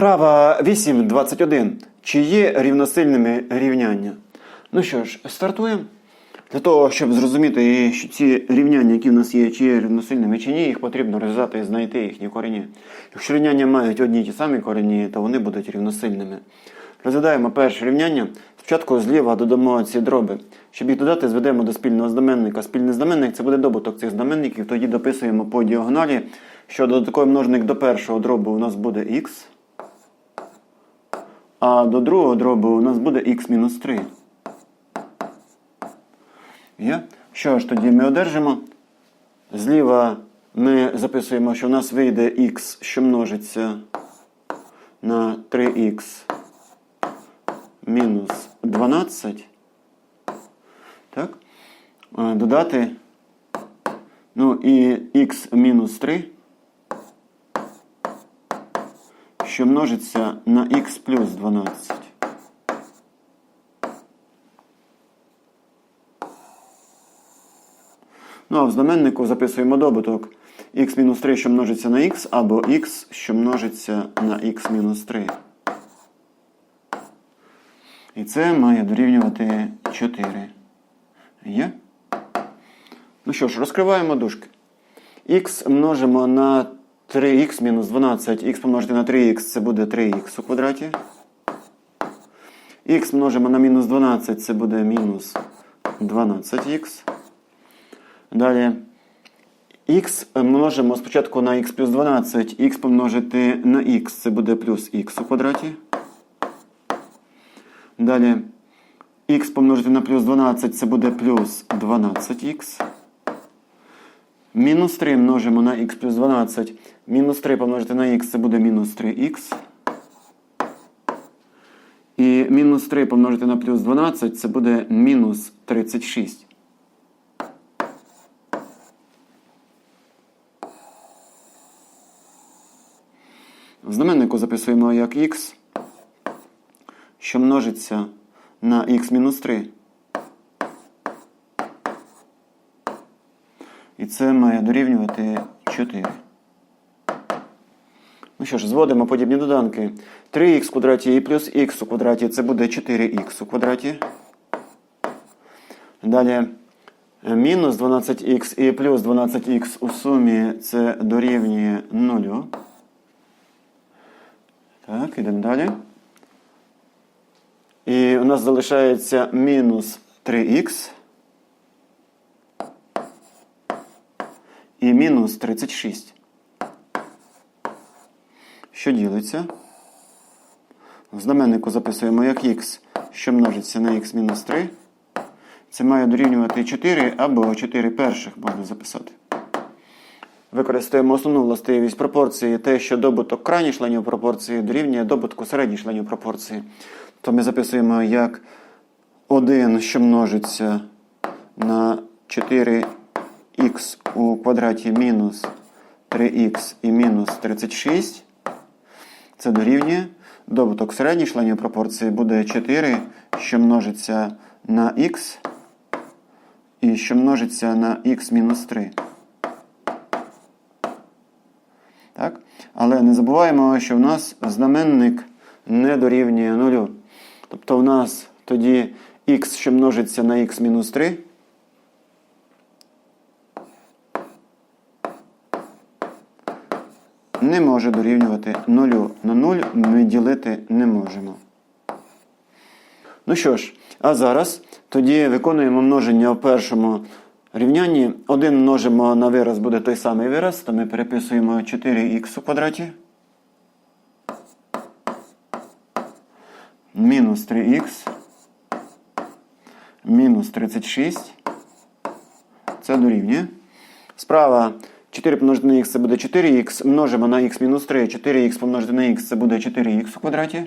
Вправа 8.21. Чи є рівносильними рівняння? Ну що ж, стартуємо. Для того, щоб зрозуміти, що ці рівняння, які в нас є, чи є рівносильними, чи ні, їх потрібно розв'язати і знайти їхні корені. Якщо рівняння мають одні й ті самі корені, то вони будуть рівносильними. Розглядаємо перше рівняння. Спочатку зліва додамо ці дроби. Щоб їх додати, зведемо до спільного знаменника. Спільний знаменник це буде добуток цих знаменників, тоді дописуємо по діагоналі, що додатковий множник до першого дробу у нас буде х, а до другого дробу у нас буде х-3. Є? Що ж тоді ми одержимо? Зліва ми записуємо, що у нас вийде х, що множиться на 3х мінус 12. Так? Е, Додати. Ну і х мінус 3, що множиться на х плюс 12. Ну, а в знаменнику записуємо добуток х-3, що множиться на х, або х, що множиться на х-3. І це має дорівнювати 4. Є? Ну що ж, розкриваємо дужки. х множимо на 3х мінус 12, х помножити на 3х це буде 3х у квадраті. х множимо на мінус 12, це буде мінус 12х. Далі х множимо спочатку на х плюс 12, х помножити на х, це буде плюс х у квадраті. Далі х помножити на плюс 12, це буде плюс 12х. Мінус 3 множимо на х плюс 12. Мінус 3 помножити на х, це буде мінус 3х. І мінус 3 помножити на плюс 12, це буде мінус 36. В знаменнику записуємо як х, що множиться на х мінус 3. Це має дорівнювати 4. Ну що ж, зводимо подібні доданки. 3х в квадраті і плюс х у квадраті це буде 4х у квадраті. Далі мінус 12х і плюс 12х у сумі це дорівнює 0. Так, ідемо далі. І у нас залишається мінус 3х і мінус 36. Що ділиться? В знаменнику записуємо як х, що множиться на х мінус 3. Це має дорівнювати 4 або 4 перших можна записати. Використаємо основну властивість пропорції, те, що добуток крайніх членів пропорції дорівнює добутку середніх членів пропорції. То ми записуємо як 1, що множиться на 4х у квадраті мінус 3х і мінус 36. Це дорівнює. Добуток середніх членів пропорції буде 4, що множиться на х і що множиться на х мінус 3. Так? Але не забуваємо, що в нас знаменник не дорівнює нулю. Тобто в нас тоді х, що множиться на х мінус 3. Не може дорівнювати нулю. На 0 ми ділити не можемо. Ну що ж, а зараз тоді виконуємо множення в першому рівнянні. 1 множимо на вираз буде той самий вираз, то ми переписуємо 4х у квадраті. Мінус 3х. Мінус 36. Це дорівнює. Справа 4 помножити на х це буде 4х. Множимо на х мінус 3. 4х помножити на х це буде 4х у квадраті.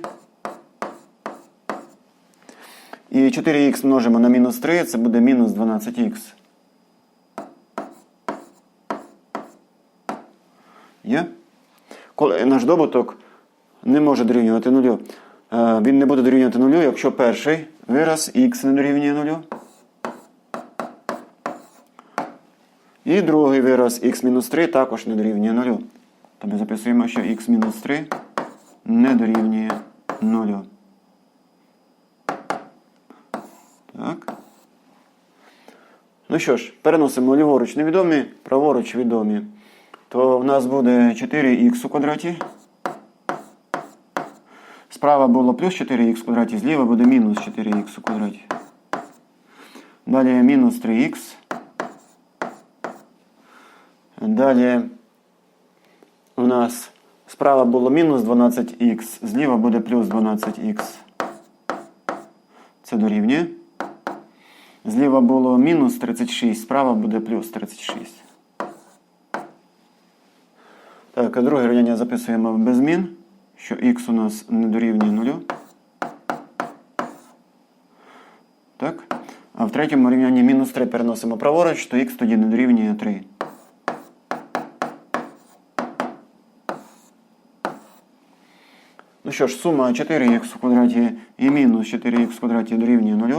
І 4х множимо на мінус 3, це буде мінус 12х. Є? Коли наш добуток не може дорівнювати нулю. Е, Він не буде дорівнювати нулю, якщо перший вираз х не дорівнює нулю. І другий вираз х-3 також не дорівнює нулю. То ми записуємо, що х-3 не дорівнює 0. Так. Ну що ж, переносимо ліворуч невідомі, праворуч відомі. То в нас буде 4х у квадраті. Справа було плюс 4х в квадраті, зліва буде мінус 4х у квадраті. Далі мінус 3х. Далі у нас справа було мінус 12х, зліва буде плюс 12х. Це дорівнює. Зліва було мінус 36, справа буде плюс 36. Так, а друге рівняння записуємо без змін, що х у нас не дорівнює 0. Так. А в третьому рівнянні мінус 3 переносимо праворуч, то х тоді не дорівнює 3. Що ж, сума 4х в квадраті і мінус 4х в квадраті дорівнює 0.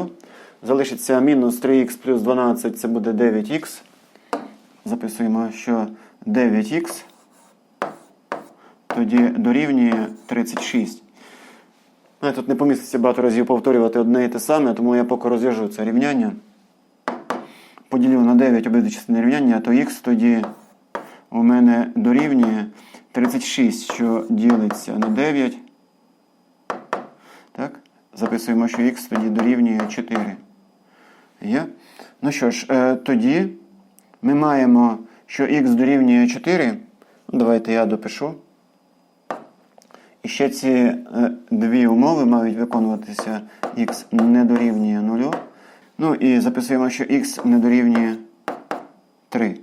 Залишиться мінус 3х плюс 12, це буде 9х. Записуємо, що 9х тоді дорівнює 36. Ну, тут не поміститься багато разів повторювати одне і те саме, тому я поки розв'яжу це рівняння. Поділю на 9 обидві частини рівняння, то х тоді у мене дорівнює 36, що ділиться на 9. Записуємо, що х тоді дорівнює 4. Є? Ну що ж, е, тоді ми маємо, що х дорівнює 4. Ну, Давайте я допишу. І ще ці е, дві умови мають виконуватися х не дорівнює 0. Ну і записуємо, що х не дорівнює 3.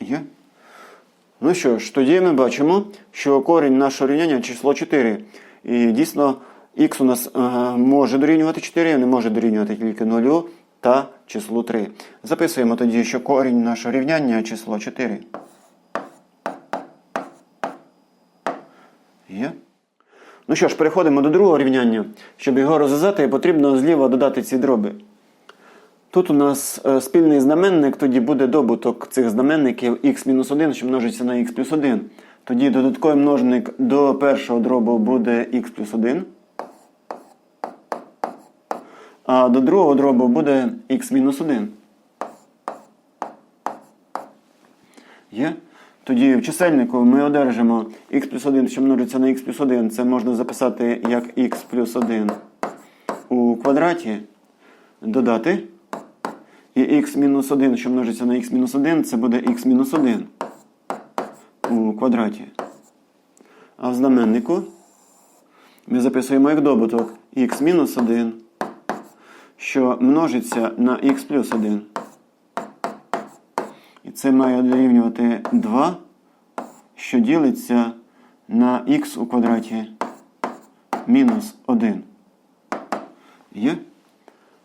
Є? Ну що ж, тоді ми бачимо, що корінь нашого рівняння число 4. І дійсно х у нас е, може дорівнювати 4, не може дорівнювати тільки 0 та числу 3. Записуємо тоді, що корінь нашого рівняння число 4. Є? Ну що ж, переходимо до другого рівняння. Щоб його розв'язати, потрібно зліва додати ці дроби. Тут у нас е, спільний знаменник, тоді буде добуток цих знаменників x-1, що множиться на x плюс 1. Тоді додатковий множник до першого дробу буде x плюс 1. А до другого дробу буде x-1. Є? Тоді в чисельнику ми одержимо x плюс 1, що множиться на x плюс 1. Це можна записати як x плюс 1 у квадраті. Додати. І x мінус 1, що множиться на x мінус 1, це буде x мінус 1 у квадраті. А в знаменнику ми записуємо як добуток x мінус 1, що множиться на x плюс 1. І це має дорівнювати 2, що ділиться на х у квадраті мінус 1. Є?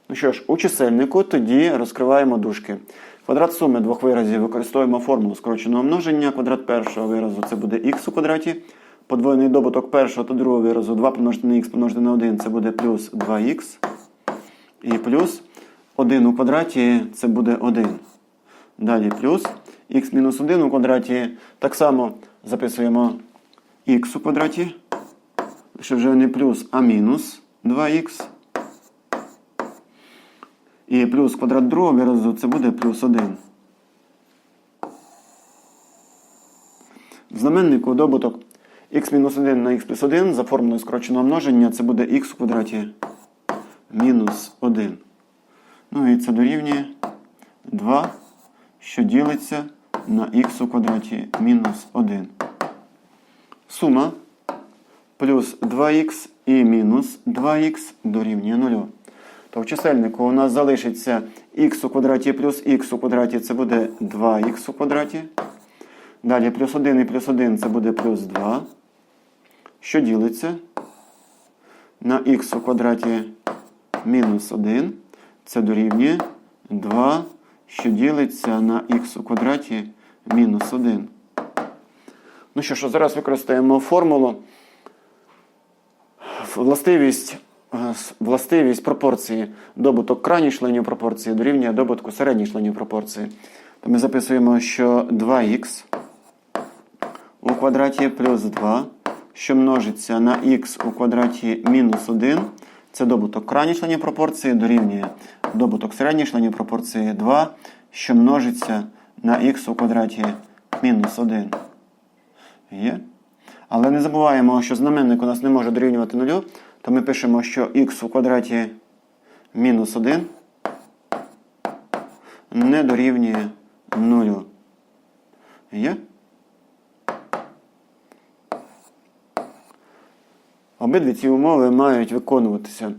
Ну що ж, у чисельнику тоді розкриваємо дужки. Квадрат суми двох виразів використовуємо формулу скороченого множення. Квадрат першого виразу це буде х у квадраті. Подвоєний добуток першого та другого виразу 2 помножити на х помножити на 1 це буде плюс 2х. І плюс 1 у квадраті це буде 1. Далі плюс х мінус 1 у квадраті. Так само записуємо х у квадраті. Що вже не плюс, а мінус 2х. І плюс квадрат другого виразу це буде плюс 1. В знаменнику добуток х-1 на х плюс 1 за формулою скороченого множення це буде х у квадраті мінус 1. Ну і це дорівнює 2, що ділиться на х у квадраті мінус 1. Сума плюс 2х і мінус 2х дорівнює 0. То в чисельнику у нас залишиться х у квадраті плюс х у квадраті це буде 2х у квадраті. Далі плюс 1 і плюс 1 це буде плюс 2. Що ділиться на х у квадраті мінус 1. Це дорівнює 2, що ділиться на х у квадраті мінус 1. Ну що ж, зараз використаємо формулу. Властивість властивість пропорції добуток крайніх членів пропорції дорівнює добутку середніх членів пропорції. То ми записуємо, що 2х у квадраті плюс 2, що множиться на х у квадраті мінус 1. Це добуток крайніх членів пропорції дорівнює добуток середніх членів пропорції 2, що множиться на х у квадраті мінус 1. Є. Але не забуваємо, що знаменник у нас не може дорівнювати нулю, то ми пишемо, що х у квадраті мінус 1 не дорівнює нулю. Є? Обидві ці умови мають виконуватися.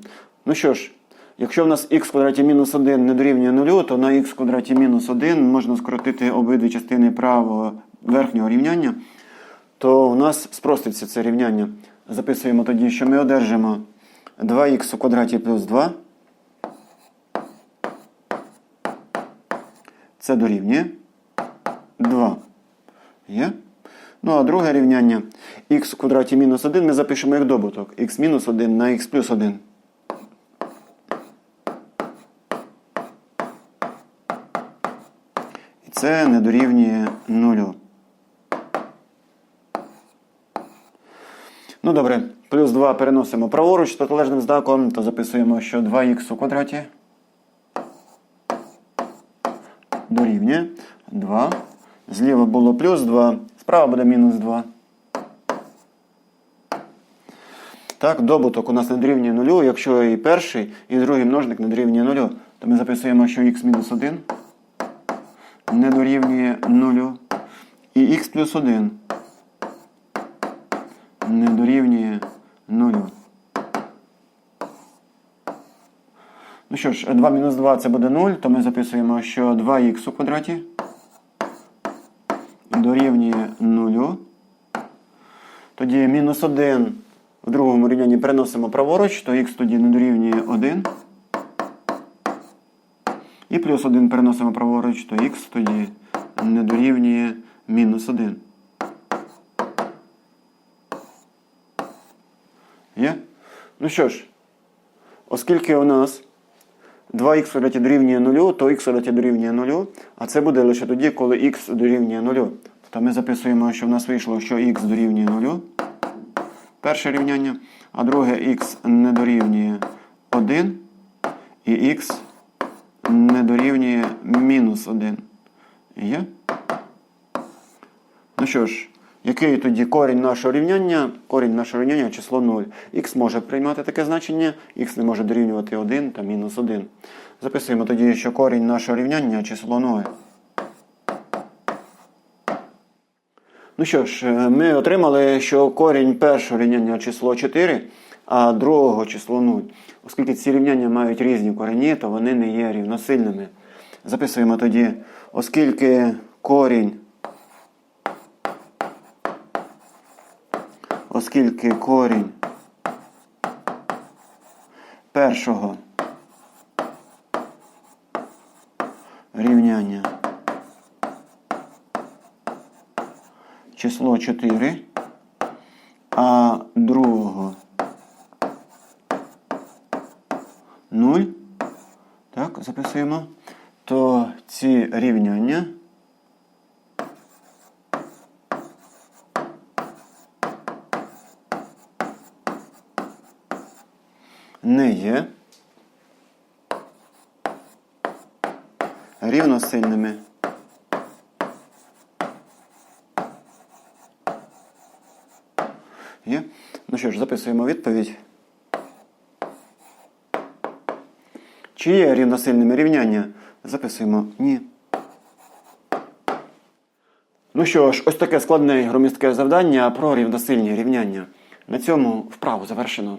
Ну що ж, якщо в нас х в квадраті мінус 1 не дорівнює нулю, то на х квадраті мінус 1 можна скоротити обидві частини правого верхнього рівняння, то у нас спроститься це рівняння. Записуємо тоді, що ми одержимо 2х у квадраті плюс 2. Це дорівнює 2. Є? Ну, а друге рівняння х в квадраті мінус 1 ми запишемо як добуток. х мінус 1 на х плюс 1. І це не дорівнює 0. Ну добре, плюс 2 переносимо праворуч протилежним знаком, то записуємо, що 2х у квадраті дорівнює 2. Зліва було плюс 2, справа буде мінус 2. Так, добуток у нас не дорівнює нулю. Якщо і перший, і другий множник не дорівнює нулю, то ми записуємо, що х мінус 1 не дорівнює нулю. І х плюс 1 не дорівнює нулю. Ну що ж, 2 мінус 2 це буде 0, то ми записуємо, що 2х у квадраті дорівнює 0. Тоді мінус 1 в другому рівнянні переносимо праворуч, то х тоді не дорівнює 1. І плюс 1 переносимо праворуч, то х тоді не дорівнює мінус 1. Є? Ну що ж, оскільки у нас 2х дорівнює 0, то х дорівнює 0, а це буде лише тоді, коли х дорівнює 0. Тобто ми записуємо, що в нас вийшло, що х дорівнює 0. Перше рівняння, а друге х не дорівнює 1, і х не дорівнює мінус 1. Є? Ну що ж, який тоді корінь нашого рівняння? Корінь нашого рівняння число 0. Х може приймати таке значення, х не може дорівнювати 1 та мінус 1. Записуємо тоді, що корінь нашого рівняння число 0. Ну що ж, е, ми отримали, що корінь першого рівняння число 4, а другого число 0. Оскільки ці рівняння мають різні корені, то вони не є рівносильними. Записуємо тоді, оскільки корінь оскільки корінь першого рівняння число 4, а другого 0, так, записуємо, то ці рівняння не є рівносильними. Є? Ну що ж, записуємо відповідь. Чи є рівносильними рівняння? Записуємо ні. Ну що ж, ось таке складне і громістке завдання про рівносильні рівняння. На цьому вправу завершено.